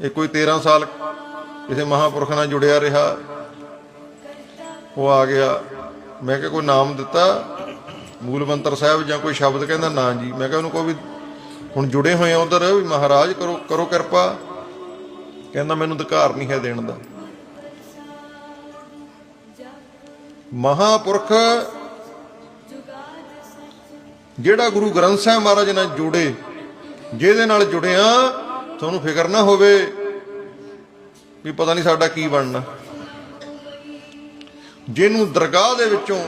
ਇਹ ਕੋਈ 13 ਸਾਲ ਕਿਸੇ ਮਹਾਪੁਰਖ ਨਾਲ ਜੁੜਿਆ ਰਿਹਾ, ਉਹ ਆ ਗਿਆ। ਮੈਂ ਕਿਹਾ ਕੋਈ ਨਾਮ ਦਿੱਤਾ? ਮੂਲ ਮੰਤਰ ਸਾਹਿਬ ਜਾਂ ਕੋਈ ਸ਼ਬਦ ਕਹਿੰਦਾ, ਨਾ ਜੀ। ਮੈਂ ਕਿਹਾ ਉਹਨੂੰ ਕੋਈ ਵੀ ਹੁਣ ਜੁੜੇ ਹੋਏ ਆ ਉਧਰ, ਵੀ ਮਹਾਰਾਜ ਕਰੋ ਕਰੋ ਕਿਰਪਾ। ਕਹਿੰਦਾ, ਮੈਨੂੰ ਅਧਿਕਾਰ ਨਹੀਂ ਹੈ ਦੇਣ ਦਾ। ਮਹਾਪੁਰਖ ਜਿਹੜਾ ਗੁਰੂ ਗ੍ਰੰਥ ਸਾਹਿਬ ਮਹਾਰਾਜ ਨਾਲ ਜੁੜੇ, ਜਿਹਦੇ ਨਾਲ ਜੁੜਿਆ ਤੁਹਾਨੂੰ ਫਿਕਰ ਨਾ ਹੋਵੇ ਵੀ ਪਤਾ ਨਹੀਂ ਸਾਡਾ ਕੀ ਬਣਨਾ। ਜਿਹਨੂੰ ਦਰਗਾਹ ਦੇ ਵਿੱਚੋਂ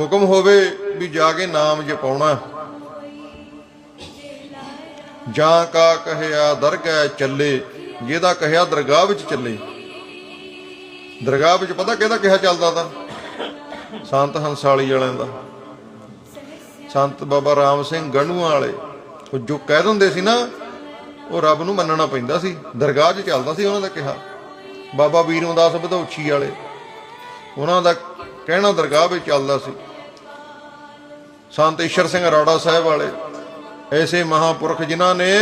ਹੁਕਮ ਹੋਵੇ ਵੀ ਜਾ ਕੇ ਨਾਮ ਜਪਾਉਣਾ, ਜਾਂ ਕਾ ਕਹਿਆ ਦਰਗਾਹ ਚੱਲੇ, ਜਿਹਦਾ ਕਹਿਆ ਦਰਗਾਹ ਵਿੱਚ ਚੱਲੇ। ਦਰਗਾਹ ਵਿੱਚ ਪਤਾ ਕਿਹਦਾ ਕਿਹਾ ਚੱਲਦਾ ਤਾਂ? ਸੰਤ ਹੰਸਾਲੀ ਵਾਲਿਆਂ ਦਾ। ਸੰਤ ਬਾਬਾ ਰਾਮ ਸਿੰਘ ਗਣੂਆਂ ਵਾਲੇ। ਉਹ ਜੋ ਕਹਿ ਦਿੰਦੇ ਸੀ ਨਾ ਉਹ ਰੱਬ ਨੂੰ ਮੰਨਣਾ ਪੈਂਦਾ ਸੀ। ਦਰਗਾਹ 'ਚ ਚੱਲਦਾ ਸੀ ਉਹਨਾਂ ਦਾ ਕਿਹਾ। ਬਾਬਾ ਵੀਰਮਦਾਸ ਬਧੌਛੀ ਵਾਲੇ, ਉਹਨਾਂ ਦਾ ਕਹਿਣਾ ਦਰਗਾਹ ਵਿੱਚ ਚੱਲਦਾ ਸੀ। ਸੰਤ ਈਸ਼ਰ ਸਿੰਘ ਅਰੋੜਾ ਸਾਹਿਬ ਵਾਲੇ, ਐਸੇ ਮਹਾਪੁਰਖ ਜਿਨ੍ਹਾਂ ਨੇ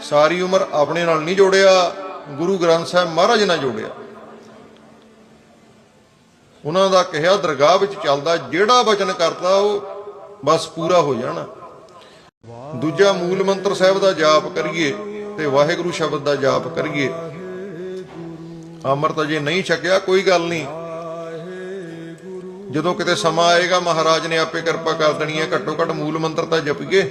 ਸਾਰੀ ਉਮਰ ਆਪਣੇ ਨਾਲ ਨਹੀਂ ਜੋੜਿਆ, ਗੁਰੂ ਗ੍ਰੰਥ ਸਾਹਿਬ ਮਹਾਰਾਜ ਨਾਲ ਜੋੜਿਆ। ਉਹਨਾਂ ਦਾ ਕਿਹਾ, ਦਰਗਾਹ ਵਿੱਚ ਚੱਲਦਾ, ਜਿਹੜਾ ਵਚਨ ਕਰਦਾ ਉਹ ਬਸ ਪੂਰਾ ਹੋ ਜਾਣਾ। ਦੂਜਾ ਮੂਲ ਮੰਤਰ ਸਾਹਿਬ ਦਾ ਜਾਪ ਕਰੀਏ। ਤੇ ਵਾਹਿਗੁਰੂ ਸ਼ਬਦ ਦਾ ਜਾਪ ਕਰੀਏ। ਅੰਮ੍ਰਿਤ ਜੇ ਨਹੀਂ ਛਕਿਆ, ਕੋਈ ਗੱਲ ਨਹੀਂ। ਜਦੋਂ ਕਿਤੇ ਸਮਾਂ ਆਏਗਾ, ਮਹਾਰਾਜ ਨੇ ਆਪੇ ਕਿਰਪਾ ਕਰ ਦੇਣੀ ਹੈ। ਘੱਟੋ ਘੱਟ ਮੂਲ ਮੰਤਰ ਤਾਂ ਜਪੀਏ।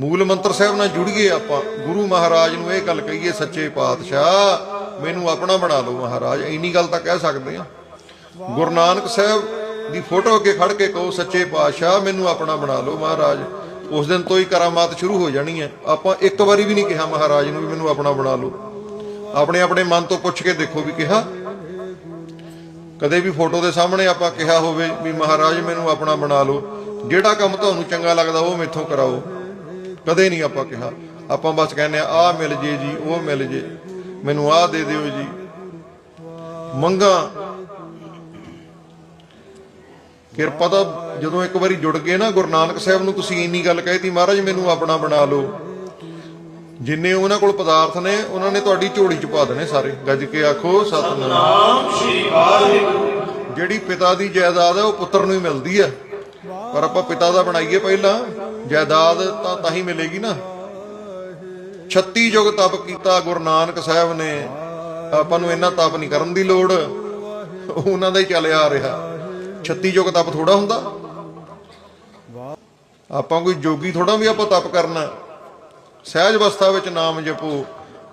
ਮੂਲ ਮੰਤਰ ਸਾਹਿਬ ਨਾਲ ਜੁੜੀਏ ਆਪਾਂ। ਗੁਰੂ ਮਹਾਰਾਜ ਨੂੰ ਇਹ ਗੱਲ ਕਹੀਏ, ਸੱਚੇ ਪਾਤਸ਼ਾਹ, ਮੈਨੂੰ ਆਪਣਾ ਬਣਾ ਲਓ ਮਹਾਰਾਜ। ਇੰਨੀ ਗੱਲ ਤਾਂ ਕਹਿ ਸਕਦੇ ਆ ਗੁਰੂ ਨਾਨਕ ਸਾਹਿਬ ਦੀ ਫੋਟੋ ਅੱਗੇ ਖੜ ਕੇ ਕਹੋ, ਸੱਚੇ ਪਾਤਸ਼ਾਹ, ਮੈਨੂੰ ਆਪਣਾ ਬਣਾ ਲਓ ਮਹਾਰਾਜ। ਉਸ ਦਿਨ ਤੋਂ ਹੀ ਕਰਾਮਾਤ ਸ਼ੁਰੂ ਹੋ ਜਾਣੀ ਹੈ। ਆਪਾਂ ਇੱਕ ਵਾਰੀ ਵੀ ਨਹੀਂ ਕਿਹਾ, ਮਹਾਰਾਜ ਨੂੰ ਵੀ ਮੈਨੂੰ ਆਪਣਾ ਬਣਾ ਲਓ। ਆਪਣੇ ਆਪਣੇ ਮਨ ਤੋਂ ਪੁੱਛ ਕੇ ਦੇਖੋ ਵੀ ਕਿਹਾ। ਕਦੇ ਵੀ ਫੋਟੋ ਦੇ ਸਾਹਮਣੇ ਆਪਾਂ ਕਿਹਾ ਹੋਵੇ ਵੀ ਮਹਾਰਾਜ ਮੈਨੂੰ ਆਪਣਾ ਬਣਾ ਲਓ। ਜਿਹੜਾ ਕੰਮ ਤੁਹਾਨੂੰ ਚੰਗਾ ਲੱਗਦਾ ਉਹ ਮੇਥੋਂ ਕਰਾਓ। ਕਦੇ ਨਹੀਂ ਆਪਾਂ ਕਿਹਾ। ਆਪਾਂ ਬਸ ਕਹਿੰਦੇ ਆ ਆਹ ਮਿਲ ਜੇ ਜੀ, ਉਹ ਮਿਲ ਜੇ। ਮੈਨੂੰ ਆਹ ਦੇ ਦਿਓ ਜੀ। ਮੰਗਾ ਕਿਰਪਾ ਤਾਂ ਜਦੋਂ ਇੱਕ ਵਾਰੀ ਜੁੜ ਗਏ ਨਾ ਗੁਰੂ ਨਾਨਕ ਸਾਹਿਬ ਨੂੰ, ਤੁਸੀਂ ਇੰਨੀ ਗੱਲ ਕਹਿਤੀ, ਮਹਾਰਾਜ ਮੈਨੂੰ ਆਪਣਾ ਬਣਾ ਲਓ। ਜਿੰਨੇ ਉਹਨਾਂ ਕੋਲ ਪਦਾਰਥ ਨੇ, ਉਹਨਾਂ ਨੇ ਤੁਹਾਡੀ ਝੋਲੀ ਚ ਪਾ ਦੇਣੇ ਸਾਰੇ। ਗੱਜ ਕੇ ਆਖੋ, ਸਤਨਾਮ ਸ਼੍ਰੀ ਵਾਹਿਗੁਰੂ। ਜਿਹੜੀ ਪਿਤਾ ਦੀ ਜਾਇਦਾਦ ਹੈ, ਉਹ ਪੁੱਤਰ ਨੂੰ ਹੀ ਮਿਲਦੀ ਹੈ। ਪਰ ਆਪਾਂ ਪਿਤਾ ਦਾ ਬਣਾਈਏ ਪਹਿਲਾਂ। ਜਾਇਦਾਦ ਤਾਂ ਤਾਂ ਹੀ ਮਿਲੇਗੀ ਨਾ। 36 ਯੁਗ ਤਪ ਕੀਤਾ ਗੁਰੂ ਨਾਨਕ ਸਾਹਿਬ ਨੇ। ਆਪਾਂ ਨੂੰ ਇੰਨਾ ਤਪ ਨਹੀਂ ਕਰਨ ਦੀ ਲੋੜ। ਉਹਨਾਂ ਦਾ ਹੀ ਚੱਲਿਆ ਆ ਰਿਹਾ। 36 ਯੁਗ ਤਪ ਥੋੜਾ ਹੁੰਦਾ। ਆਪਾਂ ਕੋਈ ਜੋਗੀ ਥੋੜਾ ਵੀ ਆਪਾਂ ਤਪ ਕਰਨਾ। ਸਹਿਜ ਅਵਸਥਾ ਵਿੱਚ ਨਾਮ ਜਪੋ।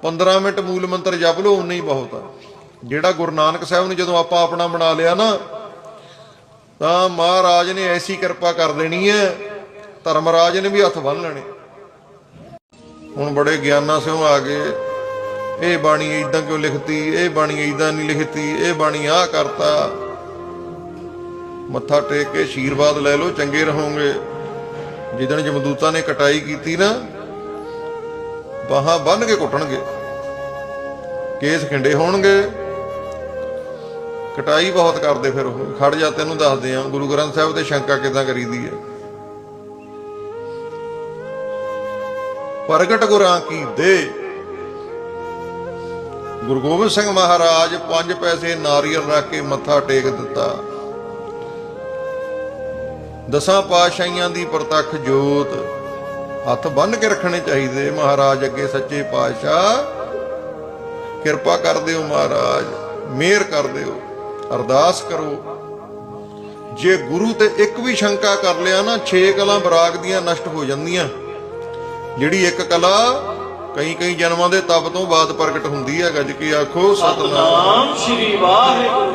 15 ਮਿੰਟ ਮੂਲ ਮੰਤਰ ਜਪ ਲਓ ਉਨਾ ਹੀ ਬਹੁਤ ਆ। ਜਿਹੜਾ ਗੁਰੂ ਨਾਨਕ ਸਾਹਿਬ ਨੇ ਜਦੋਂ ਆਪਾਂ ਆਪਣਾ ਬਣਾ ਲਿਆ ਨਾ, ਤਾਂ ਮਹਾਰਾਜ ਨੇ ਐਸੀ ਕਿਰਪਾ ਕਰ ਦੇਣੀ ਹੈ, ਧਰਮਰਾਜ ਨੇ ਵੀ ਹੱਥ ਬੰਨ ਲੈਣੇ। ਹੁਣ ਬੜੇ ਗਿਆਨਾਂ ਸਿਓ ਆ ਗਏ। ਇਹ ਬਾਣੀ ਇਦਾਂ ਕਿਉਂ ਲਿਖਤੀ, ਇਹ ਬਾਣੀ ਇਦਾਂ ਨਹੀਂ ਲਿਖਤੀ, ਇਹ ਬਾਣੀ ਆਹ ਕਰਤਾ। ਮੱਥਾ ਟੇਕ ਕੇ ਆਸ਼ੀਰਵਾਦ ਲੈ ਲਓ, ਚੰਗੇ ਰਹੋਗੇ। ਜਿੱਦਣ ਜਮਦੂਤਾਂ ਨੇ ਕਟਾਈ ਕੀਤੀ ਨਾ, ਬਾਹਾਂ ਬੰਨ ਕੇ ਕੁੱਟਣਗੇ ਕੇਸ ਖਿੰਡੇ ਹੋਣਗੇ। ਕਟਾਈ ਬਹੁਤ ਕਰਦੇ ਫਿਰ ਉਹ। ਖੜ ਜਾ, ਤੈਨੂੰ ਦੱਸਦੇ ਆ, ਗੁਰੂ ਗ੍ਰੰਥ ਸਾਹਿਬ ਤੇ ਸ਼ੰਕਾ ਕਿਦਾਂ ਕਰੀਦੀ ਹੈ ਪ੍ਰਗਟ ਗੁਰਾਂ ਕੀ ਦੇ। ਗੁਰੂ ਗੋਬਿੰਦ ਸਿੰਘ ਮਹਾਰਾਜ ਪੰਜ ਪੈਸੇ ਨਾਰੀਅਲ ਰੱਖ ਕੇ ਮੱਥਾ ਟੇਕ ਦਿੱਤਾ। ਦਸਾਂ ਪਾਤਸ਼ਾਹੀਆਂ ਦੀ ਪ੍ਰਤੱਖ ਜੋਤ। ਹੱਥ ਬੰਨ ਕੇ ਰੱਖਣੇ ਚਾਹੀਦੇ ਮਹਾਰਾਜ ਅੱਗੇ ਸੱਚੇ ਪਾਤਸ਼ਾਹ। ਕਿਰਪਾ ਕਰ ਦਿਓ ਮਹਾਰਾਜ ਮਿਹਰ ਕਰ ਦਿਓ ਅਰਦਾਸ ਕਰੋ। ਜੇ ਗੁਰੂ ਤੇ ਇੱਕ ਵੀ ਸ਼ੰਕਾ ਕਰ ਲਿਆ ਨਾ ਛੇ ਕਲਾਂ ਬਰਾਗ ਦੀਆਂ ਨਸ਼ਟ ਹੋ ਜਾਂਦੀਆਂ। ਜਿਹੜੀ ਇੱਕ ਕਲਾ ਕਈ ਕਈ ਜਨਮਾਂ ਦੇ ਤਪ ਤੋਂ ਬਾਅਦ ਪ੍ਰਗਟ ਹੁੰਦੀ ਹੈ ਗੱਜ ਕੀ ਆਖੋ ਸਤਨਾਮ। ਨਾਮ ਸ਼੍ਰੀ ਵਾਹਿਗੁਰੂ।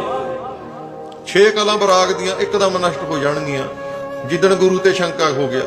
ਛੇ ਕਲਾਂ ਬਰਾਗ ਦੀਆਂ ਇੱਕਦਮ ਨਸ਼ਟ ਹੋ ਜਾਣਗੀਆਂ। ਜਿੱਦਣ ਗੁਰੂ ਤੇ ਸ਼ੰਕਾ ਹੋ ਗਿਆ